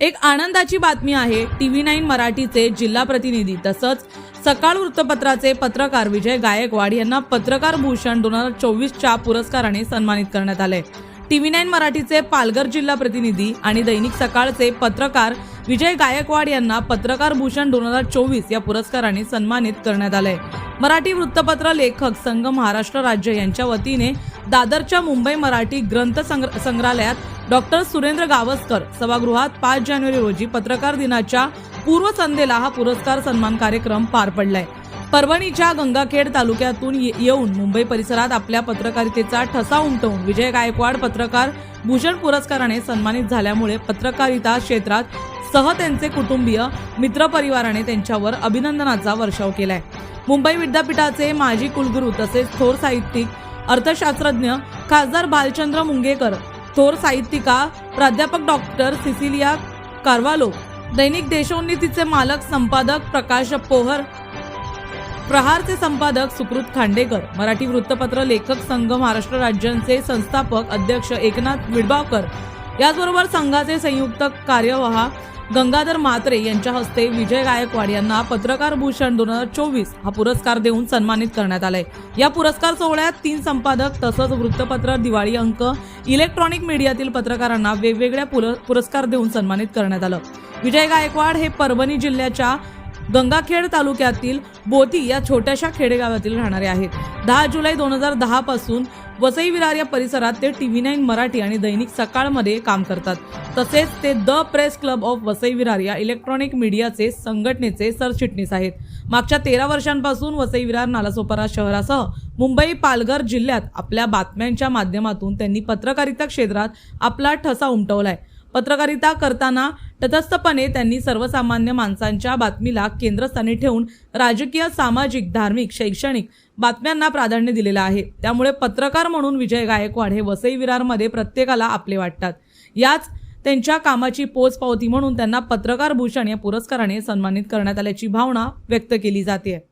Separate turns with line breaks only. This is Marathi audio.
एक आनंदाची बातमी आहे. टी व्ही नाईन मराठीचे जिल्हा प्रतिनिधी तसंच सकाळ वृत्तपत्राचे पत्रकार विजय गायकवाड यांना पत्रकार भूषण दोन हजार चोवीसच्या पुरस्काराने सन्मानित करण्यात आले. टीव्ही नाईन मराठीचे पालघर जिल्हा प्रतिनिधी आणि दैनिक सकाळचे पत्रकार विजय गायकवाड यांना पत्रकार भूषण दोन हजार चोवीस या पुरस्काराने सन्मानित करण्यात आलंय मराठी वृत्तपत्र लेखक संघ महाराष्ट्र राज्य यांच्या वतीने दादरच्या मुंबई मराठी ग्रंथ संग्र- संग्रहालयात डॉक्टर सुरेंद्र गावस्कर सभागृहात पाच जानेवारी रोजी पत्रकार दिनाच्या पूर्वसंध्येला हा पुरस्कार सन्मान कार्यक्रम पार पडलाय. परभणीच्या गंगाखेड तालुक्यातून ये- येऊन मुंबई परिसरात आपल्या पत्रकारितेचा ठसा उमटवून विजय गायकवाड पत्रकार भूषण पुरस्काराने सन्मानित झाल्यामुळे पत्रकारिता क्षेत्रात सह त्यांचे कुटुंबीय मित्रपरिवाराने त्यांच्यावर अभिनंदनाचा वर्षाव केलाय. मुंबई विद्यापीठाचे माजी कुलगुरू तसेच थोर साहित्यिक अर्थशास्त्रज्ञ खासदार बालचंद्र मुंगेकर थोर साहित्यिका प्राध्यापक डॉक्टर सिसिलिया कार्वालो दैनिक देशोन्नतीचे मालक संपादक प्रकाश पोहर प्रहारचे संपादक सुकृत खांडेकर मराठी वृत्तपत्र लेखक संघ महाराष्ट्र राज्यांचे संस्थापक अध्यक्ष एकनाथ विडबावकर याचबरोबर संघाचे संयुक्त कार्यवाह गंगाधर म्हात्रे यांच्या हस्ते विजय गायकवाड यांना पत्रकार भूषण दोन हजार चोवीस हा पुरस्कार देऊन सन्मानित करण्यात आलाय. या पुरस्कार सोहळ्यात तीन संपादक तसंच वृत्तपत्र दिवाळी अंक इलेक्ट्रॉनिक मीडियातील पत्रकारांना वेगवेगळ्या पुर- पुरस्कार देऊन सन्मानित करण्यात आलं. विजय गायकवाड हे परभणी जिल्ह्याच्या गंगाखेड तालुक्यातील बोती या छोट्याशा खेडेगावातील राहणारे आहेत. दहा जुलै दोन हजार दहा पासून वसई विरार या परिसरात ते टीव्ही नाईन मराठी आणि दैनिक सकाळमध्ये काम करतात. तसेच ते the press club of Vasai Virar या इलेक्ट्रॉनिक मीडियाचे संघटनेचे सरचिटणीस आहेत. मागच्या तेरा वर्षांपासून वसई विरार नालासोपारा शहरासह मुंबई पालघर जिल्ह्यात आपल्या बातम्यांच्या माध्यमातून त्यांनी पत्रकारिता क्षेत्रात आपला ठसा उमटवलाय. पत्रकारिता करताना तटस्थपणे त्यांनी सर्वसामान्य माणसांच्या बातमीला केंद्रस्थानी ठेवून राजकीय सामाजिक धार्मिक शैक्षणिक बातम्यांना प्राधान्य दिलेलं आहे. त्यामुळे पत्रकार म्हणून विजय गायकवाड हे वसई विरारमध्ये प्रत्येकाला आपले वाटतात. याच त्यांच्या कामाची पोचपावती म्हणून त्यांना पत्रकार भूषण या पुरस्काराने सन्मानित करण्यात आल्याची भावना व्यक्त केली जाते.